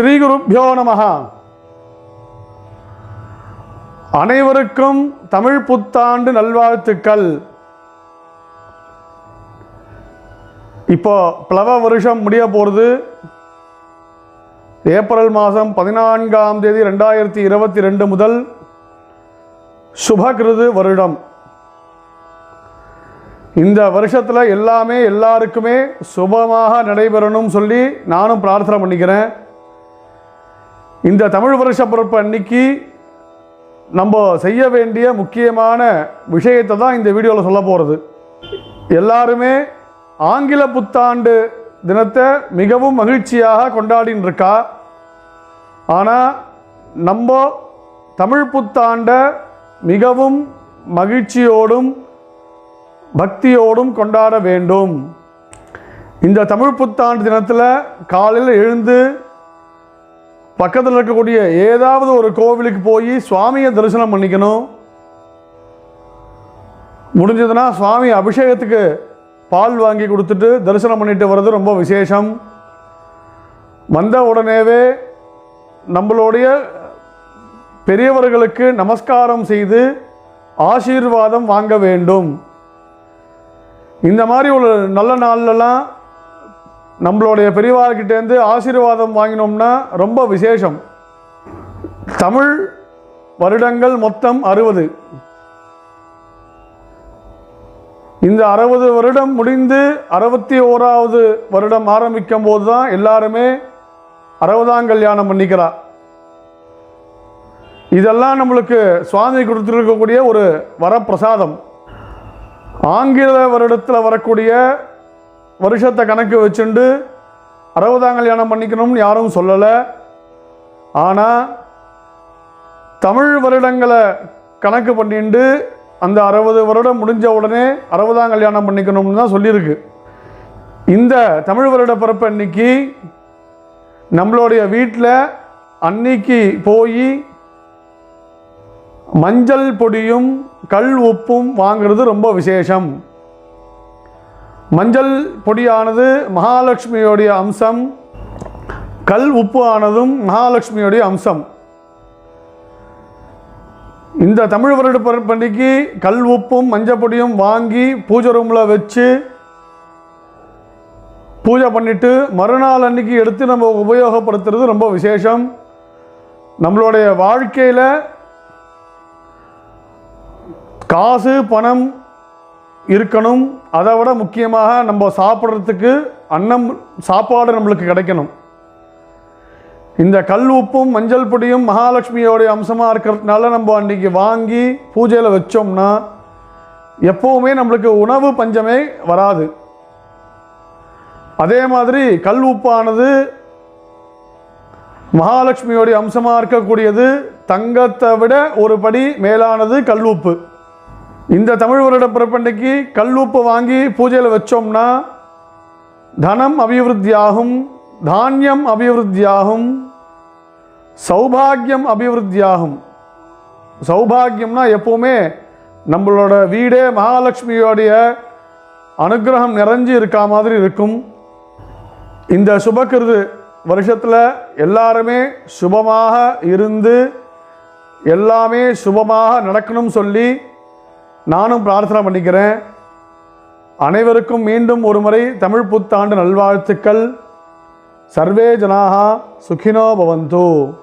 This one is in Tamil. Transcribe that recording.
ஸ்ரீகுருப்பியோ நம. அனைவருக்கும் தமிழ் புத்தாண்டு நல்வாழ்த்துக்கள். இப்போ பிளவ வருஷம் முடிய போகிறது ஏப்ரல் மாதம் பதினான்காம் தேதி ரெண்டாயிரத்தி இருபத்தி ரெண்டு முதல் சுபகிருது வருடம். இந்த வருஷத்தில் எல்லாமே எல்லாருக்குமே சுபமாக நடைபெறணும் சொல்லி நானும் பிரார்த்தனை பண்ணிக்கிறேன். இந்த தமிழ் வருஷ பிறப்பு அன்னைக்கு நம்ம செய்ய வேண்டிய முக்கியமான விஷயத்தை தான் இந்த வீடியோவில் சொல்ல போகிறது எல்லாருமே ஆங்கில புத்தாண்டு தினத்தை மிகவும் மகிழ்ச்சியாக கொண்டாடின்னு இருக்கா ஆனால் நம்ம தமிழ் புத்தாண்டை மிகவும் மகிழ்ச்சியோடும் பக்தியோடும் கொண்டாட வேண்டும். இந்த தமிழ் புத்தாண்டு தினத்தில் காலையில் எழுந்து பக்கத்தில் இருக்கக்கூடிய ஏதாவது ஒரு கோவிலுக்கு போய் சுவாமியை தரிசனம் பண்ணிக்கணும். முடிஞ்சதுன்னா சுவாமி அபிஷேகத்துக்கு பால் வாங்கி கொடுத்துட்டு தரிசனம் பண்ணிட்டு வர்றது ரொம்ப விசேஷம். வந்த உடனேவே நம்மளுடைய பெரியவர்களுக்கு நமஸ்காரம் செய்து ஆசீர்வாதம் வாங்க வேண்டும். இந்த மாதிரி ஒரு நல்ல நாள்லலாம் நம்மளுடைய பெரியவார்கிட்டேருந்து ஆசீர்வாதம் வாங்கினோம்னா ரொம்ப விசேஷம். தமிழ் வருடங்கள் மொத்தம் அறுபது. இந்த அறுபது வருடம் முடிந்து அறுபத்தி ஓராவது வருடம் ஆரம்பிக்கும் போது தான் எல்லாருமே அறுபதாம் கல்யாணம் பண்ணிக்கிறா. இதெல்லாம் நம்மளுக்கு சுவாமி கொடுத்துருக்கக்கூடிய ஒரு வரப்பிரசாதம். ஆங்கில வருடத்தில் வரக்கூடிய வருஷத்தை கணக்கு வச்சுண்டு அறுபதாம் கல்யாணம் பண்ணிக்கணும்னு யாரும் சொல்லலை. ஆனால் தமிழ் வருடங்களை கணக்கு பண்ணிட்டு அந்த அறுபது வருடம் முடிஞ்ச உடனே அறுபதாம் கல்யாணம் பண்ணிக்கணும்னு தான் சொல்லியிருக்கு. இந்த தமிழ் வருட பிறப்பு அன்னைக்கு நம்மளுடைய வீட்டில் அன்னைக்கு போய் மஞ்சள் பொடியும் கல் உப்பும் வாங்குறது ரொம்ப விசேஷம். மஞ்சள் பொடியானது மகாலட்சுமியோடைய அம்சம் கல் உப்பு ஆனதும் மகாலட்சுமியோடைய அம்சம். இந்த தமிழ் வருட பண்டிகைக்கு கல் உப்பும் மஞ்சள் பொடியும் வாங்கி பூஜை ரூமில் வச்சு பூஜை பண்ணிவிட்டு மறுநாள் அன்னைக்கு எடுத்து நம்ம உபயோகப்படுத்துறது ரொம்ப விசேஷம். நம்மளுடைய வாழ்க்கையில் காசு பணம் இருக்கணும். அதை விட முக்கியமாக நம்ம சாப்பிட்றதுக்கு அன்னம் சாப்பாடு நம்மளுக்கு கிடைக்கணும். இந்த கல் உப்பும் மஞ்சள் பொடியும் மகாலட்சுமியோடைய அம்சமாக இருக்கிறதுனால நம்ம அன்றைக்கி வாங்கி பூஜையில் வச்சோம்னா எப்போவுமே நம்மளுக்கு உணவு பஞ்சமே வராது. அதே மாதிரி கல் உப்பானது மகாலட்சுமியோடைய அம்சமாக இருக்கக்கூடியது தங்கத்தை விட ஒரு படி மேலானது கல் உப்பு. இந்த தமிழ் வருட பிறப்பண்டைக்கு கல்லுப்பு வாங்கி பூஜையில் வச்சோம்னா தனம் அபிவிருத்தியாகும் தானியம் அபிவிருத்தியாகும் சௌபாகியம் அபிவிருத்தியாகும். சௌபாகியம்னா எப்போவுமே நம்மளோட வீடே மகாலட்சுமியோடைய அனுகிரகம் நிறைஞ்சு இருக்கா மாதிரி இருக்கும். இந்த சுபகிருது வருஷத்தில் எல்லாருமே சுபமாக இருந்து எல்லாமே சுபமாக நடக்கணும் சொல்லி நானும் பிரார்த்தனை பண்ணிக்கிறேன். அனைவருக்கும் மீண்டும் ஒரு முறை தமிழ் புத்தாண்டு நல்வாழ்த்துக்கள். சர்வே ஜனாகா சுகினோ பவந்தூ.